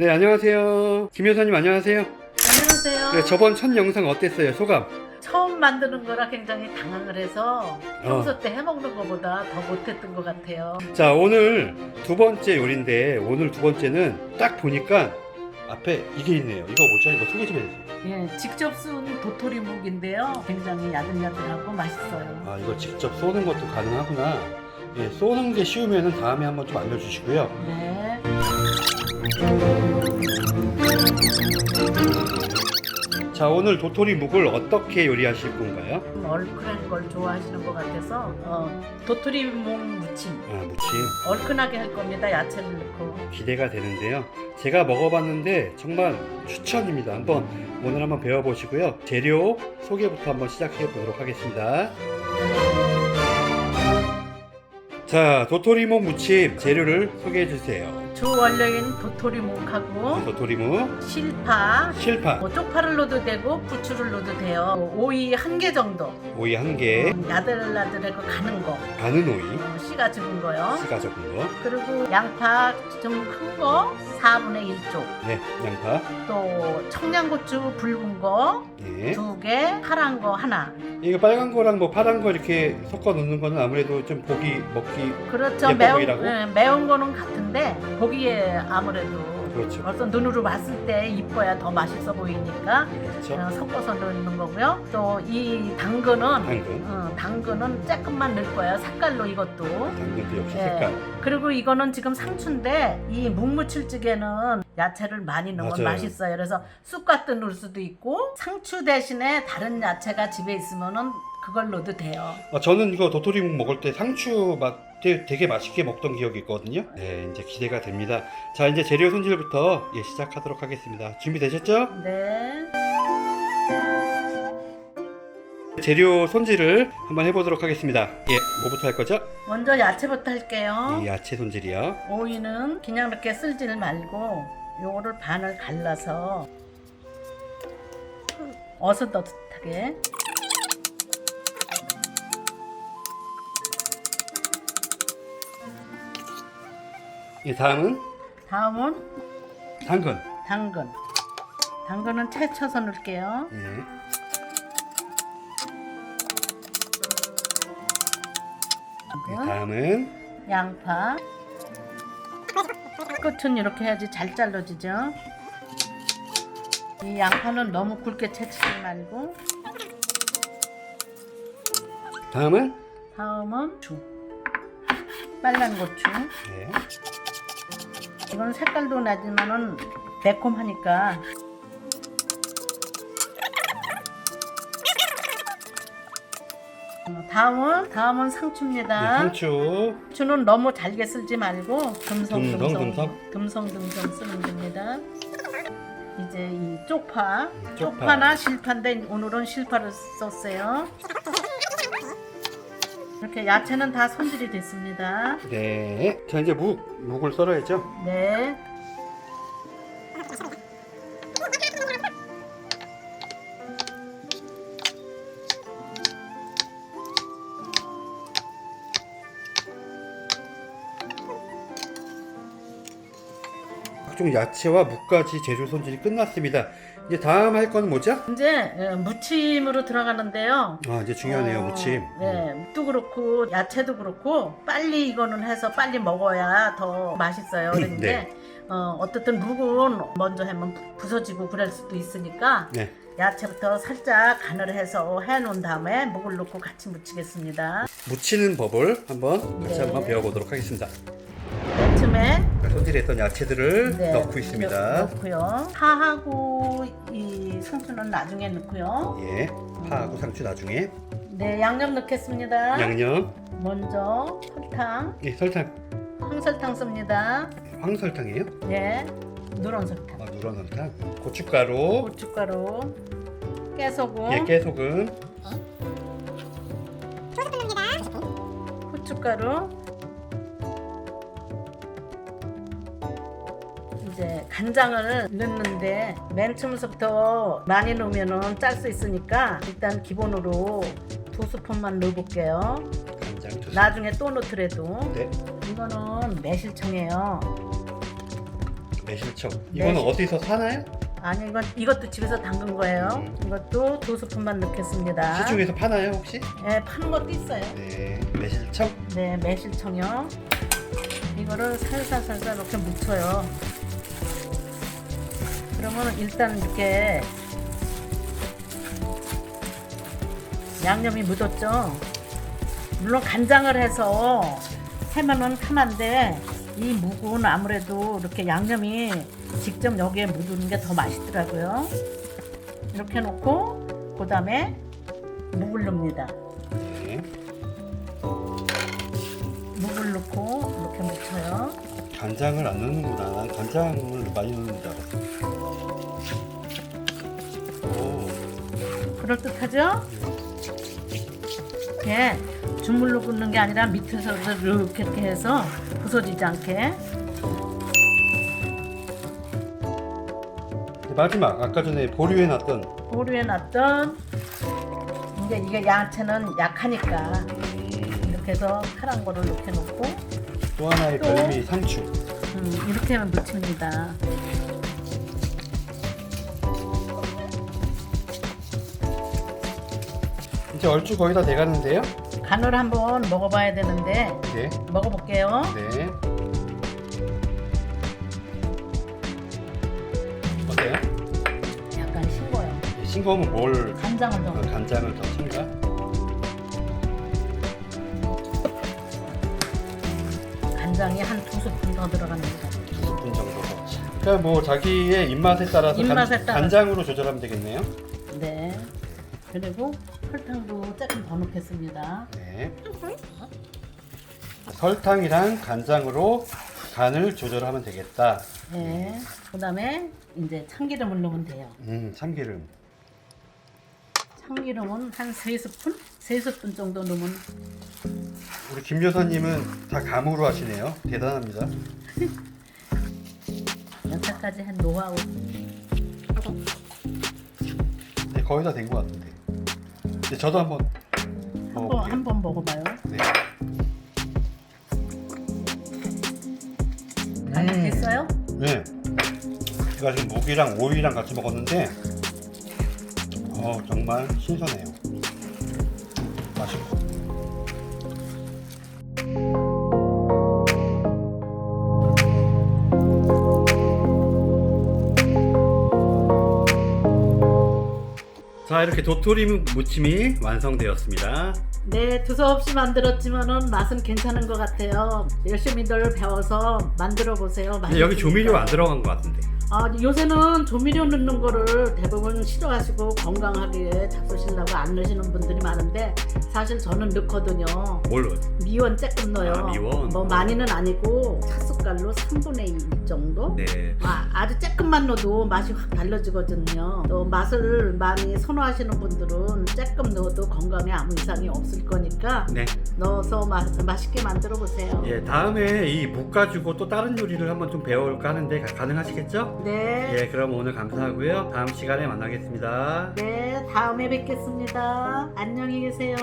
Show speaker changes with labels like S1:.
S1: 네, 안녕하세요. 김 여사님 안녕하세요.
S2: 안녕하세요.
S1: 네, 저번 첫 영상 어땠어요? 소감?
S2: 처음 만드는 거라 굉장히 당황을 해서 평소
S1: 어.
S2: 때 해먹는 것보다 더 못했던 것 같아요.
S1: 자, 오늘 두 번째 요리인데 오늘 두 번째는 딱 보니까 앞에 이게 있네요. 이거 뭐죠? 이거 소개 좀 해주세요.
S2: 예, 직접 쓴 도토리 묵인데요. 굉장히 야들야들하고 맛있어요.
S1: 아, 이거 직접 쏘는 것도 가능하구나. 예, 쏘는 게 쉬우면은 다음에 한번 좀 알려주시고요.
S2: 네.
S1: 자, 오늘 도토리 묵을 어떻게 요리하실 건가요?
S2: 얼큰한 걸 좋아하시는 것 같아서 어, 도토리 묵 무침
S1: 아, 무침.
S2: 얼큰하게 할 겁니다. 야채를 넣고.
S1: 기대가 되는데요. 제가 먹어봤는데 정말 추천입니다. 한번 오늘 한번 배워보시고요. 재료 소개부터 한번 시작해 보도록 하겠습니다. 자, 도토리묵 무침 재료를 소개해 주세요.
S2: 주 원료인 도토리 묵하고
S1: 도토리묵,
S2: 실파,
S1: 실파,
S2: 뭐 쪽파를 넣어도 되고 부추를 넣어도 돼요. 오이 한 개 정도.
S1: 오이 한 개,
S2: 음, 야들야들하고 가는 거.
S1: 가는 오이,
S2: 어, 씨가 적은 거요.
S1: 씨가 적은 거,
S2: 그리고 양파 좀 큰 거 4분의 1쪽.
S1: 네, 양파,
S2: 또 청양고추 붉은 거
S1: 네.
S2: 두 개, 파란 거 하나.
S1: 이거 빨간 거랑 뭐 파란 거 이렇게 섞어 놓는 거는 아무래도 좀 보기 먹기
S2: 그렇죠.
S1: 예뻐
S2: 매운
S1: 보이라고?
S2: 예, 매운 거는 같은데 보기에 아무래도
S1: 그렇죠.
S2: 벌써 눈으로 봤을 때 이뻐야 더 맛있어 보이니까
S1: 그렇죠.
S2: 어, 섞어서 넣는 거고요. 또 이 당근은
S1: 당근,
S2: 어, 당근은 조금만 넣을 거예요. 색깔로 이것도.
S1: 당근도 역시
S2: 예.
S1: 색깔.
S2: 그리고 이거는 지금 상추인데 이 묵무칠찌개는 야채를 많이 넣으면
S1: 맞아요.
S2: 맛있어요. 그래서 쑥 같은 넣을 수도 있고 상추 대신에 다른 야채가 집에 있으면은 그걸 넣어도 돼요.
S1: 아, 저는 이거 도토리묵 먹을 때 상추 맛 되- 되게 맛있게 먹던 기억이 있거든요. 네, 이제 기대가 됩니다. 자, 이제 재료 손질부터 예, 시작하도록 하겠습니다. 준비되셨죠?
S2: 네.
S1: 재료 손질을 한번 해보도록 하겠습니다. 예, 뭐부터 할 거죠?
S2: 먼저 야채부터 할게요.
S1: 이 야채 손질이요.
S2: 오이는 그냥 이렇게 쓸지를 말고 요거를 반을 갈라서 어슷어슷하게
S1: 이 다음은
S2: 다음은
S1: 당근.
S2: 당근. 당근은 채 쳐서 넣을게요.
S1: 예. 이 다음은
S2: 양파. 끝은 이렇게 해야지 잘 잘라지죠. 이 양파는 너무 굵게 채치지 말고
S1: 다음은
S2: 다음은 고추. 빨간 고추.
S1: 예.
S2: 이건 색깔도 나지만은 매콤하니까 어, 다음은 다음은
S1: 네,
S2: 상추입니다.
S1: 상추.
S2: 상추는 너무 잘게 쓸지 말고 듬성듬성?
S1: 듬성듬성
S2: 쓰면 됩니다. 이제 이 쪽파,
S1: 음, 쪽파.
S2: 쪽파나 실파인데 오늘은 실파를 썼어요. 이렇게 야채는 다 손질이 됐습니다.
S1: 네. 자, 이제 묵. 묵을 썰어야죠.
S2: 네.
S1: 각종 야채와 묵까지 재료 손질이 끝났습니다. 이제 다음 할 거는 뭐죠?
S2: 이제 어, 무침으로 들어가는데요.
S1: 아, 이제 중요하네요,
S2: 어,
S1: 무침.
S2: 네, 묵도 그렇고 야채도 그렇고 빨리 이거는 해서 빨리 먹어야 더 맛있어요. 그런데
S1: 네.
S2: 어, 어떻든 묵은 먼저 하면 부- 부서지고 그럴 수도 있으니까
S1: 네.
S2: 야채부터 살짝 간을 해서 해놓은 다음에 묵을 넣고 같이 무치겠습니다.
S1: 무치는 법을 한번 같이
S2: 네.
S1: 한번 배워보도록 하겠습니다.
S2: 맨 처음에
S1: 손질했던 야채들을
S2: 네,
S1: 넣고 있습니다.
S2: 넣- 넣고요. 파하고 이 상추는 나중에 넣고요.
S1: 예, 파하고 상추 나중에.
S2: 네, 양념 넣겠습니다.
S1: 양념,
S2: 먼저 설탕,
S1: 예, 설탕,
S2: 황설탕 씁니다.
S1: 황설탕이에요?
S2: 네, 누런 설탕,
S1: 아, 누런 설탕, 고춧가루,
S2: 고춧가루, 깨소금,
S1: 예, 깨소금,
S2: 후춧가루, 이제 간장을 넣는데 맨 처음부터 많이 넣으면은 짤 수 있으니까 일단 기본으로 두 스푼만 넣어볼게요.
S1: 간장 두 스푼.
S2: 나중에 또 넣더라도
S1: 네,
S2: 이거는 매실청이에요.
S1: 매실청. 이거는
S2: 매실-
S1: 어디서 사나요?
S2: 아니 이건 이것도 집에서 담근 거예요.
S1: 음.
S2: 이것도 두 스푼만 넣겠습니다.
S1: 시중에서 파나요 혹시?
S2: 예, 파는 것도 있어요.
S1: 네, 매실청.
S2: 네, 매실청요. 이거를 살살살살 이렇게 묻혀요. 그러면 일단 이렇게 양념이 묻었죠. 물론 간장을 해서 하면은 편한데 이 묵은 아무래도 이렇게 양념이 직접 여기에 묻는 게 더 맛있더라고요. 이렇게 놓고 그 다음에 묵을 넣습니다.
S1: 네.
S2: 묵을 넣고 이렇게 묻혀요.
S1: 간장을 안 넣는구나. 난 간장을 많이 넣는 줄 알았어. 오,
S2: 그럴듯하죠? 이렇게 주물로 굽는 게 아니라 밑에서 이렇게 이렇게 해서 부서지지 않게.
S1: 마지막 아까 전에 보류해 놨던.
S2: 보류해 놨던. 이제 이게 야채는 약하니까.
S1: 음,
S2: 이렇게 해서 파란 거를 이렇게 놓고
S1: 또 하나의
S2: 또?
S1: 별미 상추.
S2: 음, 이렇게 하면 묻힙니다.
S1: 이제 얼추 거의 다 돼가는데요.
S2: 간을 한번 먹어봐야 되는데
S1: 네,
S2: 먹어볼게요.
S1: 네. 어때요?
S2: 약간 싱거요.
S1: 이 싱거우면 뭘
S2: 간장을
S1: 어,
S2: 좀
S1: 간장을 더 친가?
S2: 간장이 한 두 스푼 더 들어갑니다.
S1: 두 스푼 정도 더. 그러니까 뭐 자기의 입맛에 따라서
S2: 입맛에
S1: 간,
S2: 따라서.
S1: 간장으로 조절하면 되겠네요.
S2: 네. 그리고 설탕도 조금 더 넣겠습니다.
S1: 네. 설탕이랑 간장으로 간을 조절하면 되겠다.
S2: 네. 그다음에 이제 참기름을 넣으면 돼요.
S1: 음, 참기름.
S2: 참기름은 한 세 스푼, 세 스푼 정도 넣으면
S1: 우리 김 여사님은 다 감으로 하시네요. 대단합니다.
S2: 여기까지 한 노하우.
S1: 네, 거의 다 된 것 같은데. 네, 저도 한번
S2: 한번
S1: 먹어볼게요.
S2: 한번 먹어봐요.
S1: 네.
S2: 맛있겠어요?
S1: 네. 제가 지금 무기랑 오이랑 같이 먹었는데, 어 정말 신선해요. 맛있고. 자 이렇게 도토리 무침이 완성되었습니다.
S2: 네, 두서없이 만들었지만은 맛은 괜찮은 것 같아요. 열심히들 배워서 만들어 보세요.
S1: 여기 조미료 안. 들어간 것 같은데.
S2: 아, 요새는 조미료 넣는 거를 대부분 싫어하시고 건강하게 잡수시려고 안 넣으시는 분들이 많은데 사실 저는 넣거든요.
S1: 뭘로?
S2: 미원 조금 넣어요.
S1: 아, 미원.
S2: 뭐 많이는 아니고 찻숟갈로 3분의 2 정도?
S1: 네.
S2: 아, 아주 조금만 넣어도 맛이 확 달라지거든요. 또 맛을 많이 선호하시는 분들은 조금 넣어도 건강에 아무 이상이 없을 거니까
S1: 네.
S2: 넣어서 마, 맛있게 만들어 보세요.
S1: 예, 다음에 이 묵 가지고 또 다른 요리를 한번 좀 배워볼까 하는데 가- 가능하시겠죠?
S2: 네.
S1: 예, 그럼 오늘 감사하고요. 다음 시간에 만나겠습니다.
S2: 네, 다음에 뵙겠습니다. 안녕히 계세요.